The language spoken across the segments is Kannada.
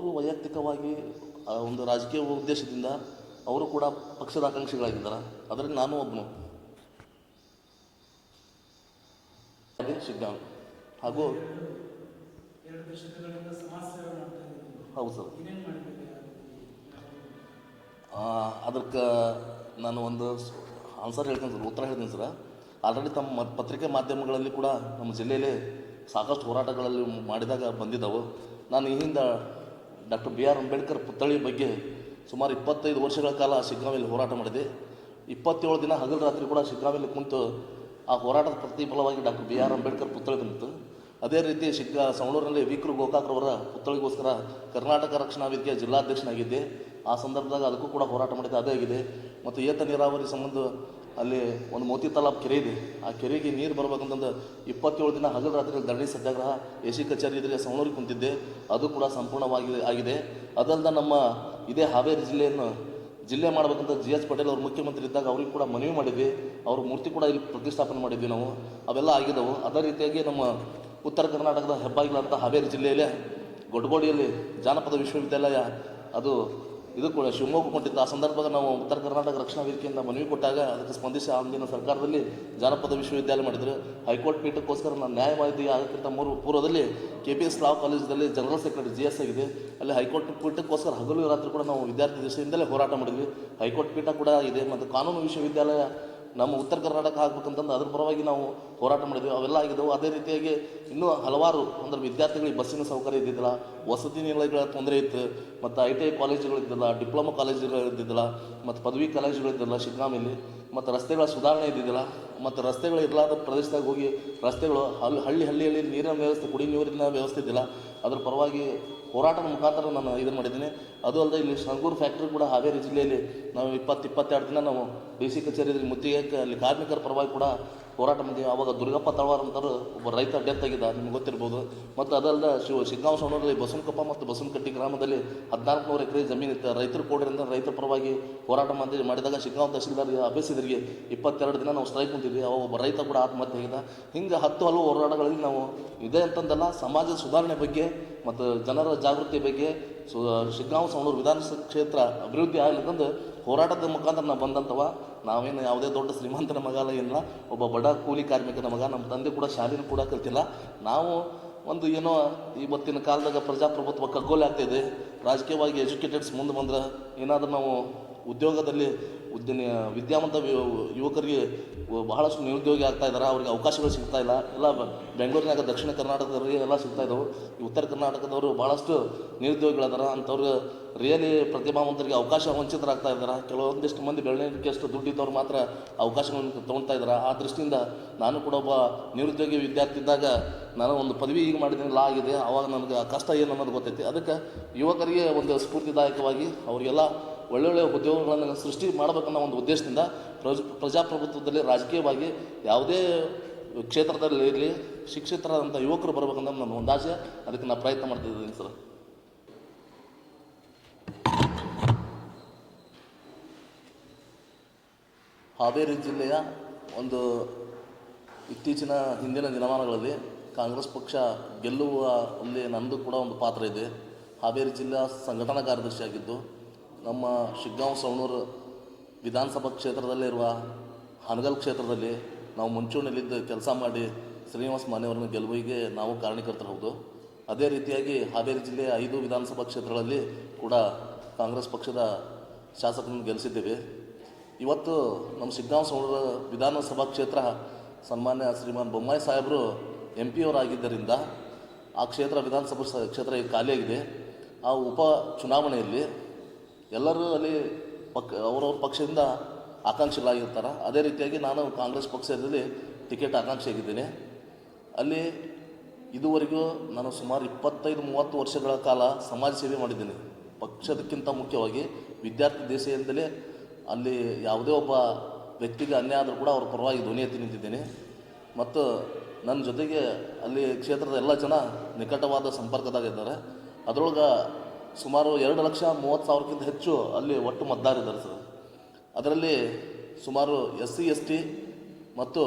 ಅವರು ವೈಯಕ್ತಿಕವಾಗಿ ಒಂದು ರಾಜಕೀಯ ಉದ್ದೇಶದಿಂದ ಅವರು ಕೂಡ ಪಕ್ಷದ ಆಕಾಂಕ್ಷಿಗಳಾಗಿದ್ದಾರೆ. ಅದರಲ್ಲಿ ನಾನು ಒಬ್ಬನು. ಸಿದ್ಧಾಂತ. ಹಾಗೂ ಹೌದು ಸರ್. ಅದಕ್ಕೆ ನಾನು ಒಂದು ಆನ್ಸರ್ ಹೇಳ್ತೀನಿ ಸರ್, ಉತ್ತರ ಹೇಳ್ತೀನಿ ಸರ್. ಆಲ್ರೆಡಿ ತಮ್ಮ ಪತ್ರಿಕೆ ಮಾಧ್ಯಮಗಳಲ್ಲಿ ಕೂಡ ನಮ್ಮ ಜಿಲ್ಲೆಯಲ್ಲಿ ಸಾಕಷ್ಟು ಹೋರಾಟಗಳಲ್ಲಿ ಮಾಡಿದಾಗ ಬಂದಿದ್ದಾವೆ. ನಾನು ಈ ಹಿಂದೆ ಡಾಕ್ಟರ್ ಬಿ ಆರ್ ಅಂಬೇಡ್ಕರ್ ಪುತ್ಥಳಿ ಬಗ್ಗೆ ಸುಮಾರು ಇಪ್ಪತ್ತೈದು ವರ್ಷಗಳ ಕಾಲ ಶಿಗ್ಗಾವಿಯಲ್ಲಿ ಹೋರಾಟ ಮಾಡಿದೆ. ಇಪ್ಪತ್ತೇಳು ದಿನ ಹಗಲು ರಾತ್ರಿ ಕೂಡ ಶಿಗ್ಗಾವಿಯಲ್ಲಿ ಕುಂತು ಆ ಹೋರಾಟದ ಪ್ರತಿಫಲವಾಗಿ ಡಾಕ್ಟರ್ ಬಿ ಆರ್ ಅಂಬೇಡ್ಕರ್ ಪುತ್ಥಳಿ ಬಂತು ಅದೇ ರೀತಿ ಶಿಗ್ಗ ಸವಣೂರಿನಲ್ಲಿ ವಿಕ್ರು ಗೋಕಾಕ್ರವರ ಪುತ್ಥಳಿಗೋಸ್ಕರ ಕರ್ನಾಟಕ ರಕ್ಷಣಾ ವೇದಿಕೆಯ ಜಿಲ್ಲಾಧ್ಯಕ್ಷನಾಗಿದ್ದೆ. ಆ ಸಂದರ್ಭದಾಗ ಅದಕ್ಕೂ ಕೂಡ ಹೋರಾಟ ಮಾಡಿದ್ದೆ ಅದೇ ಆಗಿದೆ. ಮತ್ತು ಏತ ನೀರಾವರಿ ಸಂಬಂಧ ಅಲ್ಲಿ ಒಂದು ಮೋತಿ ತಲಾಬ್ ಕೆರೆ ಇದೆ. ಆ ಕೆರೆಗೆ ನೀರು ಬರಬೇಕಂತಂದು ಇಪ್ಪತ್ತೇಳು ದಿನ ಹಗಲು ರಾತ್ರಿ ದರಣಿ ಸತ್ಯಾಗ್ರಹ ಎ ಸಿ ಕಚೇರಿ ಎದುರಿಗೆ ಸವಣೂರಿಗೆ ಕುಂತಿದ್ದೆ. ಅದು ಕೂಡ ಸಂಪೂರ್ಣವಾಗಿ ಆಗಿದೆ. ಅದಲ್ಲದೆ ನಮ್ಮ ಇದೇ ಹಾವೇರಿ ಜಿಲ್ಲೆಯನ್ನು ಜಿಲ್ಲೆ ಮಾಡಬೇಕಂತ ಜಿ ಎಚ್ ಪಟೇಲ್ ಅವರು ಮುಖ್ಯಮಂತ್ರಿ ಇದ್ದಾಗ ಅವ್ರಿಗೆ ಕೂಡ ಮನವಿ ಮಾಡಿದ್ವಿ. ಅವ್ರ ಮೂರ್ತಿ ಕೂಡ ಇಲ್ಲಿ ಪ್ರತಿಷ್ಠಾಪನೆ ಮಾಡಿದ್ವಿ ನಾವು. ಅವೆಲ್ಲ ಆಗಿದ್ದವು. ಅದೇ ರೀತಿಯಾಗಿ ನಮ್ಮ ಉತ್ತರ ಕರ್ನಾಟಕದ ಹೆಬ್ಬಾಗಿಲಂತ ಹಾವೇರಿ ಜಿಲ್ಲೆಯಲ್ಲೇ ಗೊಡ್ಗೋಡಿಯಲ್ಲಿ ಜಾನಪದ ವಿಶ್ವವಿದ್ಯಾಲಯ, ಅದು ಇದು ಕೂಡ ಶಿವಮೊಗ್ಗ ಕೊಟ್ಟಿತ್ತು ಆ ಸಂದರ್ಭದಲ್ಲಿ ನಾವು ಉತ್ತರ ಕರ್ನಾಟಕ ರಕ್ಷಣಾ ವೇದಿಕೆಯಿಂದ ಮನವಿ ಕೊಟ್ಟಾಗ ಅದಕ್ಕೆ ಸ್ಪಂದಿಸಿ ಅಂದಿನ ಸರ್ಕಾರದಲ್ಲಿ ಜಾನಪದ ವಿಶ್ವವಿದ್ಯಾಲಯ ಮಾಡಿದ್ರು. ಹೈಕೋರ್ಟ್ ಪೀಠಕ್ಕೋಸ್ಕರ ನಾನು ನ್ಯಾಯವಾದಿ ಆಗಕ್ಕಿಂತ ಮೂರು ಪೂರ್ವದಲ್ಲಿ ಕೆ ಪಿ ಎಸ್ ಲಾ ಕಾಲೇಜಲ್ಲಿ ಜನರಲ್ ಸೆಕ್ರೆಟರಿ ಜಿ ಎಸ್ ಆಗಿದೆ. ಅಲ್ಲಿ ಹೈಕೋರ್ಟ್ ಪೀಠಕ್ಕೋಸ್ಕರ ಹಗಲು ರಾತ್ರಿ ಕೂಡ ನಾವು ವಿದ್ಯಾರ್ಥಿ ದಿವಸದಿಂದಲೇ ಹೋರಾಟ ಮಾಡಿದ್ವಿ. ಹೈಕೋರ್ಟ್ ಪೀಠ ಕೂಡ ಇದೆ. ಮತ್ತು ಕಾನೂನು ವಿಶ್ವವಿದ್ಯಾಲಯ ನಮ್ಮ ಉತ್ತರ ಕರ್ನಾಟಕ ಆಗ್ಬೇಕಂತಂದು ಅದ್ರ ಪರವಾಗಿ ನಾವು ಹೋರಾಟ ಮಾಡಿದ್ವಿ. ಅವೆಲ್ಲ ಆಗಿದ್ದವು. ಅದೇ ರೀತಿಯಾಗಿ ಇನ್ನೂ ಹಲವಾರು ಅಂದ್ರೆ ವಿದ್ಯಾರ್ಥಿಗಳಿಗೆ ಬಸ್ಸಿನ ಸೌಕರ್ಯ ಇದ್ದಿದ್ದಿಲ್ಲ. ವಸತಿ ನಿಲಯಗಳ ತೊಂದರೆ ಇತ್ತು. ಮತ್ತು ಐ ಟಿ ಐ ಕಾಲೇಜುಗಳು ಇದ್ದಿಲ್ಲ ಡಿಪ್ಲೊಮಾ ಕಾಲೇಜುಗಳು ಇದ್ದಿದ್ದಿಲ್ಲ. ಮತ್ತು ಪದವಿ ಕಾಲೇಜುಗಳು ಇದ್ದಿಲ್ಲ ಶಿಗ್ಗಾಮಿಲಿ ಮತ್ತು ರಸ್ತೆಗಳ ಸುಧಾರಣೆ ಇದ್ದಿದ್ದಿಲ್ಲ. ಮತ್ತು ರಸ್ತೆಗಳು ಇರಲಾದ ಪ್ರದೇಶದಾಗ ಹೋಗಿ ರಸ್ತೆಗಳು ಹಳ್ಳಿ ಹಳ್ಳಿ ಹಳ್ಳಿಯಲ್ಲಿ ನೀರಿನ ವ್ಯವಸ್ಥೆ ಕುಡಿ ನೀರಿನ ವ್ಯವಸ್ಥೆ ಇದ್ದಿಲ್ಲ. ಅದ್ರ ಪರವಾಗಿ ಹೋರಾಟದ ಮುಖಾಂತರ ನಾನು ಇದನ್ನು ಮಾಡಿದ್ದೀನಿ. ಅದು ಅಲ್ಲದೆ ಇಲ್ಲಿ ಸಂಗೂರು ಫ್ಯಾಕ್ಟ್ರಿ ಕೂಡ ಹಾವೇರಿ ಜಿಲ್ಲೆಯಲ್ಲಿ ನಾವು ಇಪ್ಪತ್ತು ಇಪ್ಪತ್ತೆರಡು ದಿನ ನಾವು ಡಿ ಸಿ ಕಚೇರಿಯಲ್ಲಿ ಮುತ್ತಿಗೆ, ಅಲ್ಲಿ ಕಾರ್ಮಿಕರ ಪರವಾಗಿ ಕೂಡ ಹೋರಾಟ ಮಾಡಿದ್ವಿ. ಅವಾಗ ದುರ್ಗಪ್ಪ ತಳವಾರ ಅಂತಾರೆ, ಒಬ್ಬ ರೈತ ಡೆತ್ ಆಗಿದ್ದ, ನಿಮ್ಗೆ ಗೊತ್ತಿರ್ಬೋದು. ಮತ್ತು ಅದಲ್ಲ ಶಿವ ಶಿಗ್ಗಾಂವ್ ಸೌಣೂರಲ್ಲಿ ಬಸವನಕೊಪ್ಪ ಮತ್ತು ಬಸವನಕಟ್ಟಿ ಗ್ರಾಮದಲ್ಲಿ ಹದಿನಾಲ್ಕು ನೂರು ಎಕರೆ ಜಮೀನು ಇತ್ತು. ರೈತರು ಕೊಡ್ರಿಂದ ರೈತರ ಪರವಾಗಿ ಹೋರಾಟ ಮಾಡಿ ಮಾಡಿದಾಗ ಶಿಗ್ಗಾಂವ್ ತಹಸೀಲ್ದಾರ್ ಅಭ್ಯಸಿದ್ರಿಗೆ ಇಪ್ಪತ್ತೆರಡು ದಿನ ನಾವು ಸ್ಟ್ರೈಕ್ ಕುಂತಿದ್ವಿ ಅವಾಗ ಒಬ್ಬ ರೈತ ಕೂಡ ಆತ್ಮಹತ್ಯೆ ಆಗಿದ್ದ. ಹಿಂಗೆ ಹತ್ತು ಹಲವು ಹೋರಾಟಗಳಲ್ಲಿ ನಾವು ಇದೆ ಅಂತಂದಲ್ಲ, ಸಮಾಜದ ಸುಧಾರಣೆ ಬಗ್ಗೆ ಮತ್ತು ಜನರ ಜಾಗೃತಿ ಬಗ್ಗೆ ಸು ಶಿಗ್ಗಾಂವ್ ವಿಧಾನಸಭಾ ಕ್ಷೇತ್ರ ಅಭಿವೃದ್ಧಿ ಆಗಲಿಕ್ಕಂದು ಹೋರಾಟದ ಮುಖಾಂತರ ನಾವು ಬಂದಂಥವ ನಾವೇನು ಯಾವುದೇ ದೊಡ್ಡ ಶ್ರೀಮಂತನ ಮಗ ಅಲ್ಲ ಏನಿಲ್ಲ, ಒಬ್ಬ ಬಡ ಕೂಲಿ ಕಾರ್ಮಿಕನ ಮಗ, ನಮ್ಮ ತಂದೆ ಕೂಡ ಶಾಲೆನೂ ಕೂಡ ಕಲ್ತಿಲ್ಲ. ನಾವು ಒಂದು ಏನೋ ಇವತ್ತಿನ ಕಾಲದಾಗ ಪ್ರಜಾಪ್ರಭುತ್ವ ಕಗ್ಗೋಲೆ ಆಗ್ತಾಯಿದೆ ರಾಜಕೀಯವಾಗಿ ಎಜುಕೇಟೆಡ್ಸ್ ಮುಂದೆ ಬಂದ್ರೆ ಏನಾದರೂ ನಾವು ಉದ್ಯೋಗದಲ್ಲಿ ಉದ್ಯಮ ವಿದ್ಯಾವಂತ ಯುವಕರಿಗೆ ಬಹಳಷ್ಟು ನಿರುದ್ಯೋಗಿ ಆಗ್ತಾ ಇದ್ದಾರೆ. ಅವ್ರಿಗೆ ಅವಕಾಶಗಳು ಸಿಗ್ತಾ ಇಲ್ಲ. ಎಲ್ಲ ಬೆಂಗಳೂರಿನಾಗ ದಕ್ಷಿಣ ಕರ್ನಾಟಕದವ್ರಿಗೆ ಎಲ್ಲ ಸಿಗ್ತಾ ಇದ್ದವು ಈ ಉತ್ತರ ಕರ್ನಾಟಕದವರು ಭಾಳಷ್ಟು ನಿರುದ್ಯೋಗಿಗಳದಾರ. ಅಂಥವ್ರಿಗೆ ರಿಯಲಿ ಪ್ರತಿಭಾವಂತರಿಗೆ ಅವಕಾಶ ವಂಚಿತರಾಗ್ತಾ ಇದ್ದಾರೆ. ಕೆಲವೊಂದಿಷ್ಟು ಮಂದಿ ಬೆಳವಣಿಗೆ ಅಷ್ಟು ದುಡ್ಡಿದ್ದವ್ರು ಮಾತ್ರ ಅವಕಾಶಗಳನ್ನು ತೊಗೊಳ್ತಾ ಇದ್ದಾರೆ. ಆ ದೃಷ್ಟಿಯಿಂದ ನಾನು ಕೂಡ ಒಬ್ಬ ನಿರುದ್ಯೋಗಿ ವಿದ್ಯಾರ್ಥಿ ಇದ್ದಾಗ ನಾನು ಒಂದು ಪದವಿ ಈಗ ಮಾಡಿದ್ದೀನಿ. ಲಾ ಆಗಿದೆ. ಆವಾಗ ನನಗೆ ಕಷ್ಟ ಏನು ಅನ್ನೋದು ಗೊತ್ತೈತಿ. ಅದಕ್ಕೆ ಯುವಕರಿಗೆ ಒಂದು ಸ್ಫೂರ್ತಿದಾಯಕವಾಗಿ ಅವರಿಗೆಲ್ಲ ಒಳ್ಳೊಳ್ಳೆ ಉದ್ಯೋಗಗಳನ್ನು ಸೃಷ್ಟಿ ಮಾಡಬೇಕನ್ನೋ ಒಂದು ಉದ್ದೇಶದಿಂದ ಪ್ರಜ, ಪ್ರಜಾಪ್ರಭುತ್ವದಲ್ಲಿ ರಾಜಕೀಯವಾಗಿ ಯಾವುದೇ ಕ್ಷೇತ್ರದಲ್ಲಿ ಇರಲಿ, ಶಿಕ್ಷಿತರಾದಂಥ ಯುವಕರು ಬರಬೇಕಂತ ನನ್ನ ಒಂದು ಅದಕ್ಕೆ ನಾನು ಪ್ರಯತ್ನ ಮಾಡ್ತಿದ್ದೀನಿ ಸರ್. ಹಾವೇರಿ ಜಿಲ್ಲೆಯ ಒಂದು ಇತ್ತೀಚಿನ ಹಿಂದಿನ ದಿನಮಾನಗಳಲ್ಲಿ ಕಾಂಗ್ರೆಸ್ ಪಕ್ಷ ಗೆಲ್ಲುವ ನಂದು ಕೂಡ ಒಂದು ಪಾತ್ರ ಇದೆ. ಹಾವೇರಿ ಜಿಲ್ಲಾ ಸಂಘಟನಾ ಕಾರ್ಯದರ್ಶಿಯಾಗಿದ್ದು ನಮ್ಮ ಶಿಗ್ಗಾಂವ್ ಸವಣೂರು ವಿಧಾನಸಭಾ ಕ್ಷೇತ್ರದಲ್ಲಿರುವ ಹನಗಲ್ ಕ್ಷೇತ್ರದಲ್ಲಿ ನಾವು ಮುಂಚೂಣಿಯಲ್ಲಿದ್ದು ಕೆಲಸ ಮಾಡಿ ಶ್ರೀನಿವಾಸ ಮಾನ್ಯವರನ್ನು ಗೆಲುವಿಗೆ ನಾವು ಕಾರಣೀಕರ್ತರು ಹೌದು ಅದೇ ರೀತಿಯಾಗಿ ಹಾವೇರಿ ಜಿಲ್ಲೆಯ ಐದು ವಿಧಾನಸಭಾ ಕ್ಷೇತ್ರಗಳಲ್ಲಿ ಕೂಡ ಕಾಂಗ್ರೆಸ್ ಪಕ್ಷದ ಶಾಸಕರನ್ನು ಗೆಲ್ಲಿಸಿದ್ದೇವೆ. ಇವತ್ತು ನಮ್ಮ ಸಿಗ್ಗಾಂವ್ ಸೌರ ವಿಧಾನಸಭಾ ಕ್ಷೇತ್ರ ಸನ್ಮಾನ್ಯ ಶ್ರೀಮಾನ್ ಬೊಮ್ಮಾಯಿ ಸಾಹೇಬರು ಎಂ ಪಿ ಅವರಾಗಿದ್ದರಿಂದ ಆ ಕ್ಷೇತ್ರ ವಿಧಾನಸಭಾ ಕ್ಷೇತ್ರ ಈಗ ಖಾಲಿಯಾಗಿದೆ. ಆ ಉಪ ಚುನಾವಣೆಯಲ್ಲಿ ಎಲ್ಲರೂ ಅಲ್ಲಿ ಪಕ್, ಅವರವ್ರ ಪಕ್ಷದಿಂದ ಆಕಾಂಕ್ಷಿಗಳಾಗಿರ್ತಾರೆ. ಅದೇ ರೀತಿಯಾಗಿ ನಾನು ಕಾಂಗ್ರೆಸ್ ಪಕ್ಷದಲ್ಲಿ ಟಿಕೆಟ್ ಆಕಾಂಕ್ಷಿಯಾಗಿದ್ದೇನೆ ಅಲ್ಲಿ ಇದುವರೆಗೂ ನಾನು ಸುಮಾರು ಇಪ್ಪತ್ತೈದು, ಮೂವತ್ತು ವರ್ಷಗಳ ಕಾಲ ಸಮಾಜ ಸೇವೆ ಮಾಡಿದ್ದೀನಿ. ಪಕ್ಷದಕ್ಕಿಂತ ಮುಖ್ಯವಾಗಿ ವಿದ್ಯಾರ್ಥಿ ದೇಶದಿಂದಲೇ ಅಲ್ಲಿ ಯಾವುದೇ ಒಬ್ಬ ವ್ಯಕ್ತಿಗೆ ಅನ್ಯಾಯ ಆದರೂ ಕೂಡ ಅವ್ರ ಪರವಾಗಿ ಧ್ವನಿ ಎತ್ತಿ ನಿಂತಿದ್ದೀನಿ. ಮತ್ತು ನನ್ನ ಜೊತೆಗೆ ಅಲ್ಲಿ ಕ್ಷೇತ್ರದ ಎಲ್ಲ ಜನ ನಿಕಟವಾದ ಸಂಪರ್ಕದಾಗಿದ್ದಾರೆ. ಅದರೊಳಗೆ ಸುಮಾರು ಎರಡು ಲಕ್ಷ ಮೂವತ್ತು ಸಾವಿರಕ್ಕಿಂತ ಹೆಚ್ಚು ಅಲ್ಲಿ ಒಟ್ಟು ಮತದಾರಿದ್ದಾರೆ ಸರ್. ಅದರಲ್ಲಿ ಸುಮಾರು ಎಸ್ ಸಿ, ಎಸ್ ಟಿ ಮತ್ತು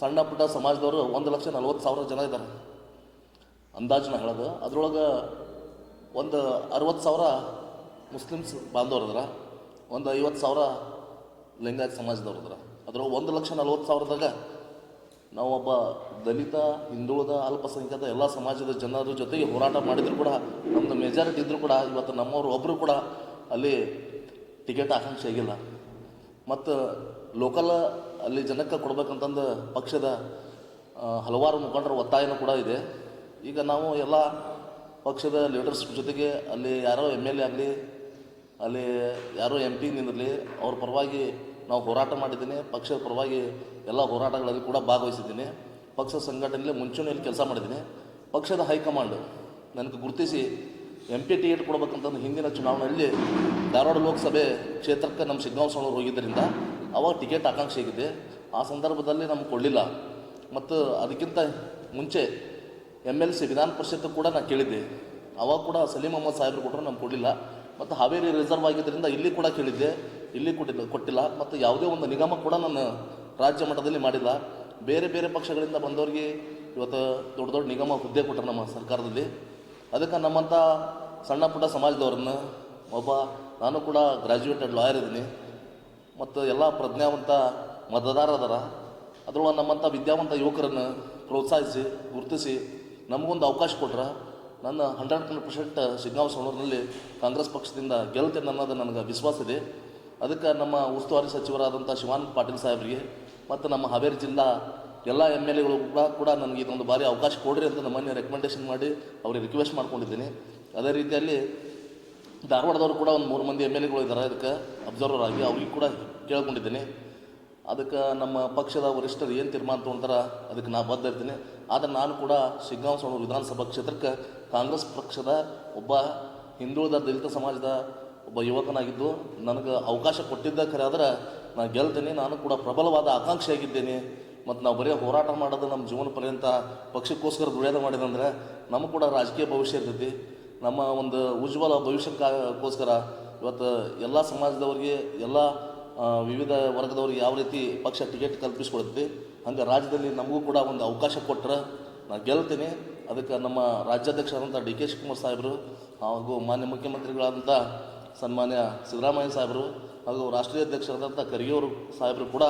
ಸಣ್ಣ ಪುಟ್ಟ ಸಮಾಜದವರು ಒಂದು ಲಕ್ಷ ನಲ್ವತ್ತು ಸಾವಿರ ಜನ ಇದ್ದಾರೆ. ಅಂದಾಜು ಹೇಳೋದು. ಅದರೊಳಗೆ ಒಂದು ಅರವತ್ತು ಸಾವಿರ ಮುಸ್ಲಿಮ್ಸ್ ಬಾಂಧವ್ರು ಅದಾರ ಒಂದು ಐವತ್ತು ಸಾವಿರ ಲಿಂಗಾಯತ್ ಸಮಾಜದವ್ರು ಅದ್ರೊಳಗೆ ಅದ್ರ ಒಂದು ಲಕ್ಷ ನಲ್ವತ್ತು ಸಾವಿರದಾಗ ನಾವೊಬ್ಬ ದಲಿತ, ಹಿಂದುಳಿದ, ಅಲ್ಪಸಂಖ್ಯಾತ ಎಲ್ಲ ಸಮಾಜದ ಜನರ ಜೊತೆಗೆ ಹೋರಾಟ ಮಾಡಿದರೂ ಕೂಡ ನಮ್ಮದು ಮೆಜಾರಿಟಿ ಇದ್ದರೂ ಕೂಡ ಇವತ್ತು ನಮ್ಮವರು ಒಬ್ಬರು ಕೂಡ ಅಲ್ಲಿ ಟಿಕೆಟ್ ಆಕಾಂಕ್ಷೆ ಆಗಿಲ್ಲ. ಮತ್ತು ಲೋಕಲ್ ಅಲ್ಲಿ ಜನಕ್ಕೆ ಕೊಡ್ಬೇಕಂತಂದು ಪಕ್ಷದ ಹಲವಾರು ಮುಖಂಡರ ಒತ್ತಾಯನೂ ಕೂಡ ಇದೆ. ಈಗ ನಾವು ಎಲ್ಲ ಪಕ್ಷದ ಲೀಡರ್ಸ್ ಜೊತೆಗೆ ಅಲ್ಲಿ ಯಾರೋ ಎಂ ಎಲ್ ಎ ಆಗಲಿ, ಅಲ್ಲಿ ಯಾರೋ ಎಂ ಪಿ ನಿಂದಿರಲಿ, ಅವ್ರ ಪರವಾಗಿ ನಾವು ಹೋರಾಟ ಮಾಡಿದ್ದೀನಿ. ಪಕ್ಷದ ಪರವಾಗಿ ಎಲ್ಲ ಹೋರಾಟಗಳಲ್ಲಿ ಕೂಡ ಭಾಗವಹಿಸಿದ್ದೀನಿ. ಪಕ್ಷ ಸಂಘಟನೆಯಲ್ಲಿ ಮುಂಚೂಣಿಯಲ್ಲಿ ಕೆಲಸ ಮಾಡಿದ್ದೀನಿ. ಪಕ್ಷದ ಹೈಕಮಾಂಡ್ ನನಗೆ ಗುರುತಿಸಿ ಎಂ ಪಿ ಟಿಕೆಟ್ ಕೊಡಬೇಕಂತಂದು ಹಿಂದಿನ ಚುನಾವಣೆಯಲ್ಲಿ ಧಾರವಾಡ ಲೋಕಸಭೆ ಕ್ಷೇತ್ರಕ್ಕೆ ನಮ್ಮ ಸೋಣರು ಹೋಗಿದ್ದರಿಂದ ಅವಾಗ ಟಿಕೆಟ್ ಆಕಾಂಕ್ಷೆ ಆಗಿದೆ. ಆ ಸಂದರ್ಭದಲ್ಲಿ ನಮ್ಗೆ ಕೊಡಲಿಲ್ಲ. ಮತ್ತು ಅದಕ್ಕಿಂತ ಮುಂಚೆ ಎಂ ಎಲ್ ಸಿ ವಿಧಾನ ಪರಿಷತ್ತು ಕೂಡ ನಾನು ಕೇಳಿದ್ದೆ. ಅವಾಗ ಕೂಡ ಸಲೀಂ ಅಹಮದ್ ಸಾಹೇಬ್ರು ಕೊಟ್ಟರು ನಮ್ಗೆ ಕೊಡಲಿಲ್ಲ. ಮತ್ತು ಹಾವೇರಿ ರಿಸರ್ವ್ ಆಗಿದ್ದರಿಂದ ಇಲ್ಲಿ ಕೂಡ ಕೇಳಿದ್ದೆ. ಇಲ್ಲಿ ಕೊಟ್ಟಿಲ್ಲ ಕೊಟ್ಟಿಲ್ಲ ಮತ್ತು ಯಾವುದೇ ಒಂದು ನಿಗಮ ಕೂಡ ನಾನು ರಾಜ್ಯ ಮಟ್ಟದಲ್ಲಿ ಮಾಡಿಲ್ಲ. ಬೇರೆ ಬೇರೆ ಪಕ್ಷಗಳಿಂದ ಬಂದವರಿಗೆ ಇವತ್ತು ದೊಡ್ಡ ದೊಡ್ಡ ನಿಗಮ ಹುದ್ದೆ ಕೊಟ್ಟರು ನಮ್ಮ ಸರ್ಕಾರದಲ್ಲಿ. ಅದಕ್ಕೆ ನಮ್ಮಂಥ ಸಣ್ಣ ಪುಟ್ಟ ಸಮಾಜದವ್ರನ್ನ ಒಬ್ಬ ನಾನು ಕೂಡ ಗ್ರ್ಯಾಜುಯೇಟೆಡ್ ಲಾಯರ್ ಇದ್ದೀನಿ. ಮತ್ತು ಎಲ್ಲ ಪ್ರಜ್ಞಾವಂತ ಮತದಾರ ಅದಾರ. ಅದರೊಳಗೆ ನಮ್ಮಂಥ ವಿದ್ಯಾವಂತ ಯುವಕರನ್ನು ಪ್ರೋತ್ಸಾಹಿಸಿ, ಗುರುತಿಸಿ ನಮಗೊಂದು ಅವಕಾಶ ಕೊಟ್ರೆ ನನ್ನ ಹಂಡ್ರೆಡ್ ಪರ್ಸೆಂಟ್ ಸಿಗ್ನಾವ್ ಸೋಣರ್ನಲ್ಲಿ ಕಾಂಗ್ರೆಸ್ ಪಕ್ಷದಿಂದ ಗೆಲ್ತೇನೆ ಅನ್ನೋದು ನನಗೆ ವಿಶ್ವಾಸ ಇದೆ. ಅದಕ್ಕೆ ನಮ್ಮ ಉಸ್ತುವಾರಿ ಸಚಿವರಾದಂಥ ಶಿವಾನಂದ ಪಾಟೀಲ್ ಸಾಹೇಬರಿಗೆ ಮತ್ತು ನಮ್ಮ ಹಾವೇರಿ ಜಿಲ್ಲಾ ಎಲ್ಲ ಎಂ ಎಲ್ ಎಗಳು ಕೂಡ ಕೂಡ ನನಗೆ ಇದೊಂದು ಬಾರಿ ಅವಕಾಶ ಕೊಡ್ರಿ ಅಂತ ನಮ್ಮನ್ನೇ ರೆಕಮೆಂಡೇಶನ್ ಮಾಡಿ ಅವ್ರಿಗೆ ರಿಕ್ವೆಸ್ಟ್ ಮಾಡ್ಕೊಂಡಿದ್ದೀನಿ. ಅದೇ ರೀತಿಯಲ್ಲಿ ಧಾರವಾಡದವರು ಕೂಡ ಒಂದು ಮೂರು ಮಂದಿ ಎಂ ಎಲ್ ಎಗಳು ಇದ್ದಾರೆ ಅದಕ್ಕೆ ಅಬ್ಸರ್ವರ್ ಆಗಿ ಅವ್ರಿಗೆ ಕೂಡ ಕೇಳ್ಕೊಂಡಿದ್ದೀನಿ. ಅದಕ್ಕೆ ನಮ್ಮ ಪಕ್ಷದ ವರಿಷ್ಠರು ಏನು ತೀರ್ಮಾನ ತೊಗೊಂತಾರ ಅದಕ್ಕೆ ನಾ ಬದ್ಧ ಇರ್ತೀನಿ. ಆದರೆ ನಾನು ಕೂಡ ಶಿಗ್ಗಾಂವ್ ಸೋಣೂರು ವಿಧಾನಸಭಾ ಕ್ಷೇತ್ರಕ್ಕೆ ಕಾಂಗ್ರೆಸ್ ಪಕ್ಷದ ಒಬ್ಬ ಹಿಂದುಳಿದ ದಲಿತ ಸಮಾಜದ ಒಬ್ಬ ಯುವಕನಾಗಿದ್ದು, ನನಗೆ ಅವಕಾಶ ಕೊಟ್ಟಿದ್ದ ಖರೆ ಆದ್ರೆ ನಾನು ಗೆಲ್ತೇನೆ, ನಾನು ಕೂಡ ಪ್ರಬಲವಾದ ಆಕಾಂಕ್ಷಿಯಾಗಿದ್ದೇನೆ. ಮತ್ತು ನಾವು ಬರೀ ಹೋರಾಟ ಮಾಡೋದು ನಮ್ಮ ಜೀವನ ಪರ್ಯಂತ ಪಕ್ಷಕ್ಕೋಸ್ಕರ ದುಡಿಯೋದು ಮಾಡಿದಂದ್ರೆ ನಮಗೆ ಕೂಡ ರಾಜಕೀಯ ಭವಿಷ್ಯ ಇರ್ತೈತಿ. ನಮ್ಮ ಒಂದು ಉಜ್ವಲ ಭವಿಷ್ಯಕ್ಕೋಸ್ಕರ ಇವತ್ತು ಎಲ್ಲ ಸಮಾಜದವರಿಗೆ, ಎಲ್ಲ ವಿವಿಧ ವರ್ಗದವ್ರಿಗೆ ಯಾವ ರೀತಿ ಪಕ್ಷ ಟಿಕೆಟ್ ಕಲ್ಪಿಸ್ಕೊಡ್ತೀವಿ ಹಂಗೆ ರಾಜ್ಯದಲ್ಲಿ ನಮಗೂ ಕೂಡ ಒಂದು ಅವಕಾಶ ಕೊಟ್ಟರೆ ನಾನು ಗೆಲ್ತೀನಿ. ಅದಕ್ಕೆ ನಮ್ಮ ರಾಜ್ಯಾಧ್ಯಕ್ಷರಾದಂಥ ಡಿ ಕೆ ಶಿವಕುಮಾರ್ ಸಾಹೇಬರು ಹಾಗೂ ಮಾನ್ಯ ಮುಖ್ಯಮಂತ್ರಿಗಳಾದಂಥ ಸನ್ಮಾನ್ಯ ಸಿದ್ದರಾಮಯ್ಯ ಸಾಹೇಬರು ಹಾಗೂ ರಾಷ್ಟ್ರೀಯ ಅಧ್ಯಕ್ಷರಾದಂಥ ಕರಿಯೋರು ಸಾಹೇಬರು ಕೂಡ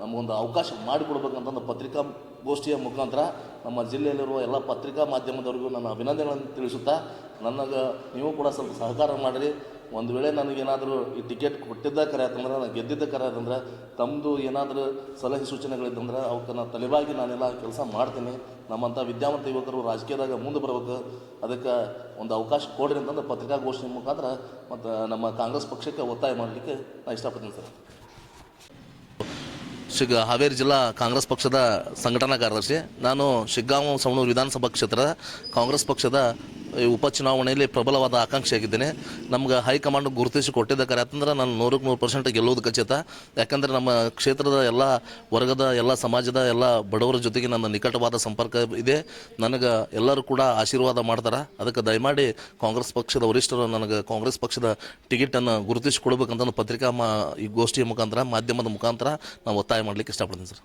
ನಮಗೊಂದು ಅವಕಾಶ ಮಾಡಿಕೊಡ್ಬೇಕಂತಂದು ಪತ್ರಿಕಾ ಗೋಷ್ಠಿಯ ಮುಖಾಂತರ ನಮ್ಮ ಜಿಲ್ಲೆಯಲ್ಲಿರುವ ಎಲ್ಲ ಪತ್ರಿಕಾ ಮಾಧ್ಯಮದವರಿಗೂ ನನ್ನ ಅಭಿನಂದನೆಗಳನ್ನು ತಿಳಿಸುತ್ತಾ ನನಗೆ ನೀವು ಕೂಡ ಸ್ವಲ್ಪ ಸಹಕಾರ ಮಾಡಿರಿ. ಒಂದು ವೇಳೆ ನನಗೇನಾದರೂ ಈ ಟಿಕೆಟ್ ಕೊಟ್ಟಿದ್ದ ಕರೆ ಆತಂದ್ರೆ ನಾನು ಗೆದ್ದಿದ್ದ ಕರೆ ಆತಂದ್ರೆ ತಮ್ಮದು ಏನಾದರೂ ಸಲಹೆ ಸೂಚನೆಗಳಿದ್ದಂದ್ರೆ ಅವಕ್ಕೆ ನಾನು ತಲೆಬಾಗಿ ನಾನೆಲ್ಲ ಕೆಲಸ ಮಾಡ್ತೀನಿ. ನಮ್ಮಂಥ ವಿದ್ಯಾವಂತ ಯುವಕರು ರಾಜಕೀಯದಾಗ ಮುಂದೆ ಬರ್ಬೇಕು. ಅದಕ್ಕೆ ಒಂದು ಅವಕಾಶ ಕೊಡ್ರಿ ಅಂತಂದ್ರೆ ಪತ್ರಿಕಾಗೋಷ್ಠಿ ಮುಖಾಂತರ ಮತ್ತು ನಮ್ಮ ಕಾಂಗ್ರೆಸ್ ಪಕ್ಷಕ್ಕೆ ಒತ್ತಾಯ ಮಾಡಲಿಕ್ಕೆ ನಾನು ಇಷ್ಟಪಡ್ತೀನಿ ಸರ್. ಶಿಗ್ ಹಾವೇರಿ ಜಿಲ್ಲಾ ಕಾಂಗ್ರೆಸ್ ಪಕ್ಷದ ಸಂಘಟನಾ ಕಾರ್ಯದರ್ಶಿ. ನಾನು ಶಿಗ್ಗಾಂವ್ ಸವಣೂರು ವಿಧಾನಸಭಾ ಕ್ಷೇತ್ರದ ಕಾಂಗ್ರೆಸ್ ಪಕ್ಷದ ಉಪಚುನಾವಣೆಯಲ್ಲಿ ಪ್ರಬಲವಾದ ಆಕಾಂಕ್ಷೆಯಾಗಿದ್ದೇನೆ ನಮ್ಗೆ ಹೈಕಮಾಂಡ್ ಗುರುತಿಸಿ ಕೊಟ್ಟಿದ್ದಕ್ಕೆ ಯಾಕಂದ್ರೆ ನಾನು ನೂರಕ್ಕೆ ನೂರು ಪರ್ಸೆಂಟ್ ಗೆಲ್ಲೋದು ಖಚಿತ. ಯಾಕಂದರೆ ನಮ್ಮ ಕ್ಷೇತ್ರದ ಎಲ್ಲ ವರ್ಗದ, ಎಲ್ಲ ಸಮಾಜದ, ಎಲ್ಲ ಬಡವರ ಜೊತೆಗೆ ನನ್ನ ನಿಕಟವಾದ ಸಂಪರ್ಕ ಇದೆ. ನನಗೆ ಎಲ್ಲರೂ ಕೂಡ ಆಶೀರ್ವಾದ ಮಾಡ್ತಾರೆ. ಅದಕ್ಕೆ ದಯಮಾಡಿ ಕಾಂಗ್ರೆಸ್ ಪಕ್ಷದ ವರಿಷ್ಠರು ನನಗೆ ಕಾಂಗ್ರೆಸ್ ಪಕ್ಷದ ಟಿಕೆಟನ್ನು ಗುರುತಿಸಿ ಕೊಡ್ಬೇಕಂತ ಪತ್ರಿಕಾ ಮಾ ಈ ಗೋಷ್ಠಿಯ ಮುಖಾಂತರ, ಮಾಧ್ಯಮದ ಮುಖಾಂತರ ನಾವು ಒತ್ತಾಯ ಮಾಡಲಿಕ್ಕೆ ಇಷ್ಟಪಡ್ತೀನಿ ಸರ್.